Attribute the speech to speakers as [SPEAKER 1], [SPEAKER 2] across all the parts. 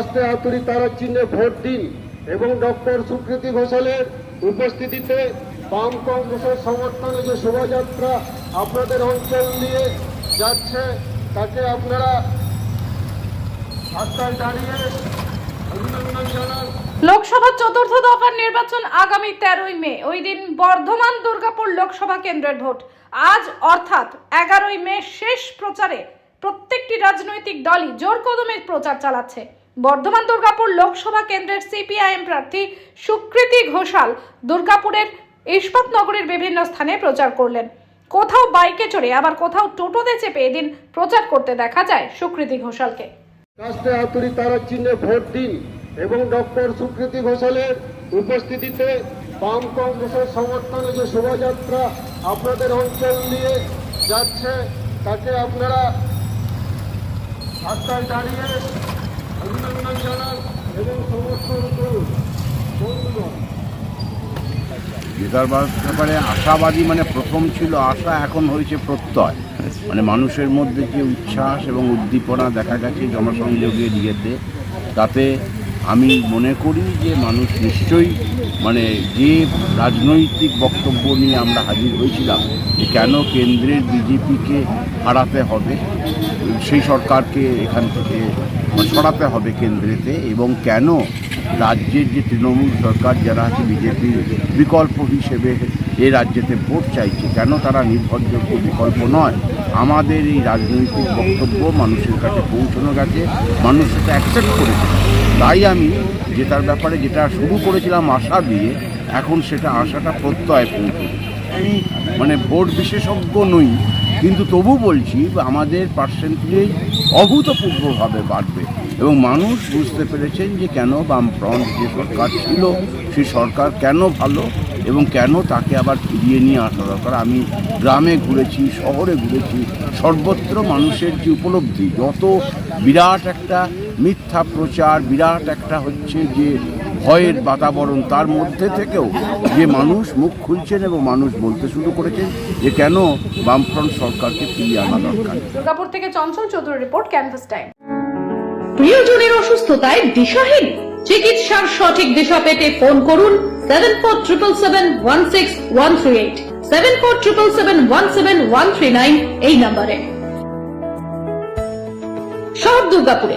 [SPEAKER 1] কাস্তে হাতুড়ি তারা চিহ্নে ভোট দিন এবং ডক্টর সুকৃতি ঘোষালের উপস্থিতিতে বাম কংগ্রেসের সমর্থনে যে শোভাযাত্রা আপনাদের অঞ্চল দিয়ে যাচ্ছে, তাকে আপনারা রাস্তায় দাঁড়িয়ে অভিনন্দন জানান।
[SPEAKER 2] লোকসভা চতুর্থ দফার নির্বাচন আগামী তেরোই মে, ওই দিন বর্ধমান দুর্গাপুর লোকসভা কেন্দ্রের ভোট। আজ অর্থাৎ এগারোই মে শেষ প্রচারে প্রত্যেকটি রাজনৈতিক দলই জোর কদমে প্রচার চালাচ্ছে। বর্ধমান দুর্গাপুর লোকসভা কেন্দ্রের সিপিআইএম প্রার্থী সুকৃতি ঘোষাল দুর্গাপুরের ইস্পাতনগরের বিভিন্ন স্থানে প্রচার করলেন। কোথাও বাইকে চড়ে, আবার কোথাও টোটোতে চেপে এদিন প্রচার করতে দেখা যায় সুকৃতি ঘোষালকে।
[SPEAKER 1] কাস্তে হাতুড়ি তারা চিহ্নে ভোট দিন এবং ডক্টর সুকৃতি ঘোষালের উপস্থিতিতে বাম কংগ্রেসের সমর্থনে যে শোভাযাত্রা আপনাদের অঞ্চল নিয়ে যাচ্ছে, তাকে আপনারা রাস্তায় দাঁড়িয়ে অভিনন্দন
[SPEAKER 3] ব্যাপারে আশাবাদী মানে প্রথম ছিল আশা, এখন হয়েছে প্রত্যয়। মানে মানুষের মধ্যে যে উচ্ছ্বাস এবং উদ্দীপনা দেখা গেছে জনসংযোগের ইয়েতে তাতে আমি মনে করি যে মানুষ নিশ্চয়ই মানে যে রাজনৈতিক বক্তব্য নিয়ে আমরা হাজির হয়েছিলাম, যে কেন কেন্দ্রের বিজেপিকে হারাতে হবে, সেই সরকারকে এখান থেকে সরাতে হবে কেন্দ্রেতে এবং কেন রাজ্যের যে তৃণমূল সরকার যারা আছে, বিজেপির বিকল্প হিসেবে এ রাজ্যেতে ভোট চাইছে, কেন তারা নির্ভরযোগ্য বিকল্প নয়? আমাদের এই রাজনৈতিক বক্তব্য মানুষের কাছে পৌঁছানো গেছে, মানুষ সেটা অ্যাকসেপ্ট করেছে। তাই আমি জেতার ব্যাপারে যেটা শুরু করেছিলাম আশা দিয়ে, এখন সেটা আশাটা প্রত্যয় পৌঁছে আমি মানে ভোট বিশেষজ্ঞ নই কিন্তু তবু বলছি, আমাদের পার্সেন্টেজ অভূতপূর্বভাবে বাড়বে। এবং মানুষ বুঝতে পেরেছেন যে কেন বামফ্রন্ট যে সরকার ছিল সেই সরকার কেন ভালো এবং কেন তাকে আবার ফিরিয়ে নিয়ে আসা দরকার। আমি গ্রামে ঘুরেছি, শহরে ঘুরেছি, সর্বত্র মানুষের যে উপলব্ধি, যত বিরাট একটা মিথ্যা প্রচার, বিরাট একটা হচ্ছে যে ভয়ের বাতাবরণ তার মধ্যে থেকেও যে মানুষ মুখ খুলছেন এবং মানুষ বলতে শুরু করেছেন যে কেন বামফ্রন্ট সরকারকে ফিরিয়ে আনা দরকার।
[SPEAKER 2] দুর্গাপুর থেকে Chanchal Chowdhury report canvas time.
[SPEAKER 4] প্রিয়জনের অসুস্থতায় দিশাহীন। চিকিৎসার সঠিক দিশা পেতে ফোন করুন seven four triple seven one six one three eight seven four triple seven one seven one three nine এই নাম্বারে। শহর দুর্গাপুরে।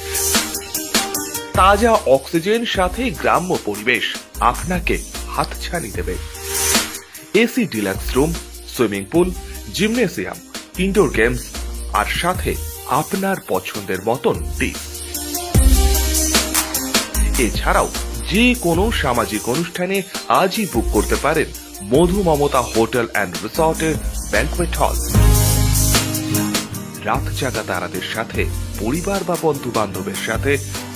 [SPEAKER 5] তাজা অক্সিজেন সাথে গ্রাম্য পরিবেশ আপনাকে হাতছানি দেবে। AC deluxe room, swimming pool, gymnasium, indoor games, আর সাথে আপনার পছন্দের মতন ডিশ। এছাড়াও যে কোনো সামাজিক অনুষ্ঠানে আজই বুক করতে পারেন মধু মমতা হোটেল অ্যান্ড রিসর্টের ব্যাংকুয়েট হল। রাত জাগা তারাদের সাথে, পরিবার বা বন্ধু বান্ধবের সাথে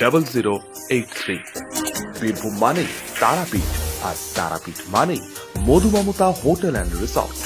[SPEAKER 5] double zero eight three Birbhum মানেই তারাপীঠ আর তারাপীঠ মানেই মধুমমতা হোটেল অ্যান্ড রিসর্ট।